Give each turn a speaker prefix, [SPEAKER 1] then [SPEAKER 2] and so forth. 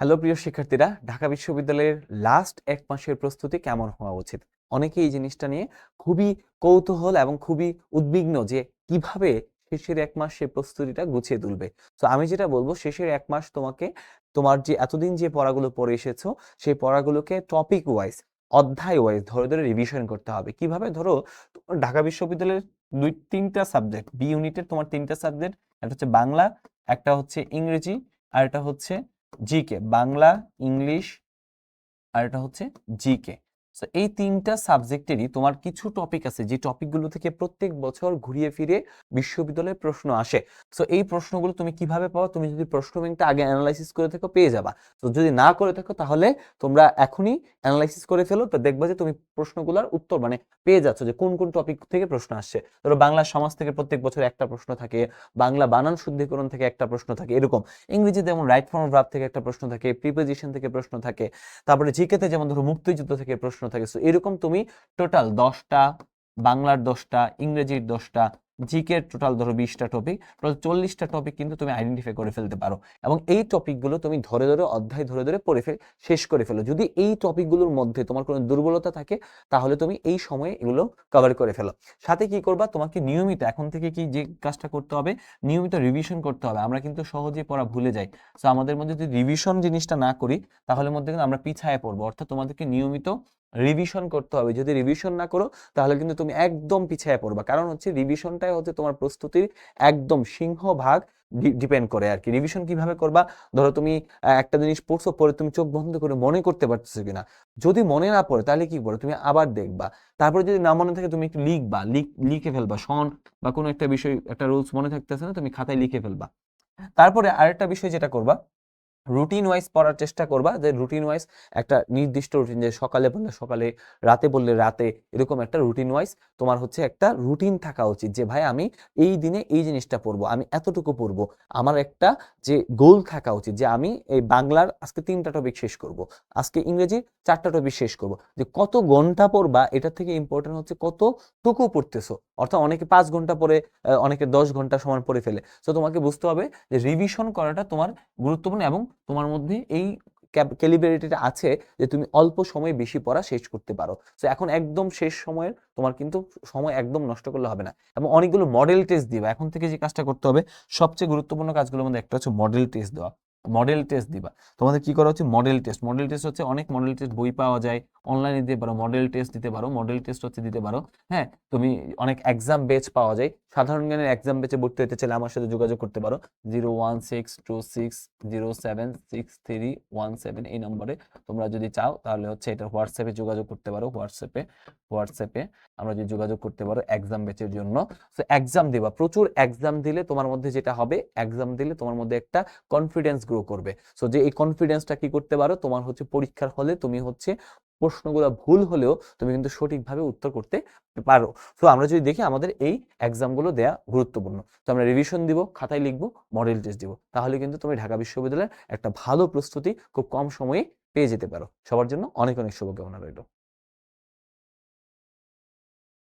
[SPEAKER 1] Hello প্রিয় শিক্ষার্থীরা, ঢাকা বিশ্ববিদ্যালয়ের লাস্ট এক মাসের প্রস্তুতি কেমন হওয়া উচিত? অনেকে এই জিনিসটা নিয়ে খুবই কৌতূহল এবং খুবই উদ্বিগ্ন যে কীভাবে শেষের এক মাস সে প্রস্তুতিটা গুছিয়ে তুলবে। তো আমি যেটা বলব, শেষের এক মাস তোমাকে, তোমার যে এতদিন যে পড়াগুলো পড়ে এসেছ, সেই পড়াগুলোকে টপিক ওয়াইজ অধ্যায় ওয়াইজ ধরে ধরে রিভিশন করতে হবে। কীভাবে? ধরো ঢাকা বিশ্ববিদ্যালয়ের দুই, তিনটা সাবজেক্ট বি ইউনিটের তোমার তিনটা সাবজেক্ট একটা হচ্ছে বাংলা, একটা হচ্ছে ইংরেজি, আর একটা হচ্ছে জিকে বাংলা ইংলিশ আর এটা হচ্ছে জিকে সো এই তিনটা সাবজেক্টেরই তোমার কিছু টপিক আছে, যে টপিকগুলো থেকে প্রত্যেক বছর ঘুরিয়ে ফিরে বিশ্ববিদ্যালয়ে প্রশ্ন আসে। সো এই প্রশ্নগুলো তুমি কীভাবে পাও? তুমি যদি প্রশ্ন ব্যাংকটা আগে অ্যানালাইসিস করে থাকো, পেয়ে যাবা। তো যদি না করে থাকো, তাহলে তোমরা এখনই অ্যানালাইসিস করে ফেলো, তো দেখবা যে তুমি প্রশ্নগুলোর উত্তর মানে পেয়ে যাচ্ছ যে কোন কোন টপিক থেকে প্রশ্ন আসছে। ধরো বাংলা সমাজ থেকে প্রত্যেক বছর একটা প্রশ্ন থাকে, বাংলা বানান শুদ্ধিকরণ থেকে একটা প্রশ্ন থাকে, এরকম। ইংরেজিতে যেমন রাইট ফর্ম ভার্ব থেকে একটা প্রশ্ন থাকে প্রিপোজিশন থেকে প্রশ্ন থাকে, তারপরে জিকেতে যেমন ধরো মুক্তিযুদ্ধ থেকে প্রশ্ন থাকে। সো এরকম তুমি টোটাল দশটা, বাংলার দশটা, ইংরেজির দশটা, জিকের টোটাল ধরো বিশটা টপিক টোটাল চল্লিশটা টপিক কিন্তু তুমি আইডেন্টিফাই করে ফেলতে পারো। এবং এই টপিকগুলো তুমি ধরে ধরে, অধ্যায় ধরে ধরে পড়ে ফেল শেষ করে ফেলো। যদি এই টপিকগুলোর মধ্যে তোমার কোনো দুর্বলতা থাকে, তাহলে তুমি এই সময়ে এগুলো কভার করে ফেলো। সাথে কি করবা? তোমাকে নিয়মিত এখন থেকে কি যে কাজটা করতে হবে, নিয়মিত রিভিশন করতে হবে। আমরা কিন্তু সহজেই পড়া ভুলে যাই। তো আমাদের মধ্যে যদি রিভিশন জিনিসটা না করি, তাহলে মধ্যে কিন্তু আমরা পিছায় পড়ব। অর্থাৎ তোমাদেরকে নিয়মিত রিভিশন করতে হবে। যদি রিভিশন না করো, তাহলে কিন্তু তুমি একদম পিছিয়ে পড়বা। কারণ হচ্ছে রিভিশনটাই হচ্ছে তোমার প্রস্তুতির একদম সিংহভাগ ডিপেন্ড করে আর কি রিভিশন কীভাবে করবা? ধরো তুমি একটা জিনিস পড়ছো, পরে তুমি চোখ বন্ধ করে মনে করতে পারতেছো কিনা। যদি মনে না পড়ে, তাহলে কি করো? তুমি আবার দেখবা। তারপরে যদি না মনে থাকে, তুমি একটু লিখবা। লিখ- লিখে ফেলবা। শন, বা কোনো একটা বিষয়, একটা রুলস মনে থাকতেছে না, তুমি খাতায় লিখে ফেলবা। তারপরে আরেকটা বিষয় যেটা করবা রুটিন ওয়াইজ পড়ার চেষ্টা করবা যে রুটিন ওয়াইজ একটা নির্দিষ্ট রুটিন যে সকালে বললে সকালে, রাতে বললে রাতে, এরকম একটা রুটিন ওয়াইজ তোমার হচ্ছে একটা রুটিন থাকা উচিত যে ভাই আমি এই দিনে এই জিনিসটা পড়ব, আমি এতটুকু পড়ব। আমার একটা যে গোল থাকা উচিত যে আমি এই বাংলার আজকে তিনটা টপিক শেষ করব, আজকে ইংরেজি চারটা টপিক শেষ করব। যে কত ঘণ্টা পড়বা এটা থেকে ইম্পর্টেন্ট হচ্ছে কতটুকু পড়তেছো। অর্থাৎ অনেকে পাঁচ ঘণ্টা পরে অনেকে দশ ঘণ্টা সমান পড়ে ফেলে। তো তোমাকে বুঝতে হবে যে রিভিশন করাটা তোমার গুরুত্বপূর্ণ এবং তোমার মধ্যে এই ক্যালিব্রেটিটা আছে যে তুমি অল্প সময়ে বেশি পড়া শেষ করতে পারো। তো এখন একদম শেষ সময়ের তোমার কিন্তু সময় একদম নষ্ট করলে হবে না। এবং অনেকগুলো মডেল টেস্ট দিবা। এখন থেকে যে কাজটা করতে হবে, সবচেয়ে গুরুত্বপূর্ণ কাজগুলোর মধ্যে একটা হচ্ছে মডেল টেস্ট দেওয়া। মডেল টেস্ট দিবা। তোমাদের কি করা হচ্ছে মডেল টেস্ট মডেল টেস্ট হচ্ছে অনেক মডেল টেস্ট বই পাওয়া যায়। অনলাইনে দিতে পারো মডেল টেস্ট দিতে পারো মডেল টেস্ট হচ্ছে দিতে পারো। হ্যাঁ তুমি অনেক এক্সাম বেচ পাওয়া যায়। সাধারণ জ্ঞানের এক্সাম বেচে ভর্তি হতে চাইলে আমার সাথে যোগাযোগ করতে পারো। Zero one six two six zero seven six three one seven এই নম্বরে তোমরা যদি চাও তাহলে হচ্ছে এটা হোয়াটসঅ্যাপে যোগাযোগ করতে পারো। হোয়াটসঅ্যাপে হোয়াটসঅ্যাপে আমরা যদি যোগাযোগ করতে পারো এক্সাম বেচের জন্য। তো এক্সাম দিবা। প্রচুর এক্সাম দিলে তোমার মধ্যে যেটা হবে এক্সাম দিলে তোমার মধ্যে একটা কনফিডেন্স গ্রো করবে। সো যে এই কনফিডেন্সটা কি করতে পারো? তোমার হচ্ছে পরীক্ষার হলে তুমি হচ্ছে প্রশ্নগুলো ভুল হলেও তুমি কিন্তু সঠিকভাবে উত্তর করতে পারো। তো আমরা যদি দেখি আমাদের এই এক্সামগুলো দেয়া গুরুত্বপূর্ণ। তো আমরা রিভিশন দিব, খাতায় লিখব মডেল টেস্ট দিব। তাহলে কিন্তু তুমি ঢাকা বিশ্ববিদ্যালয়ের একটা ভালো প্রস্তুতি খুব কম সময়ে পেয়ে যেতে পারো। সবার জন্য অনেক অনেক শুভকামনা রইল।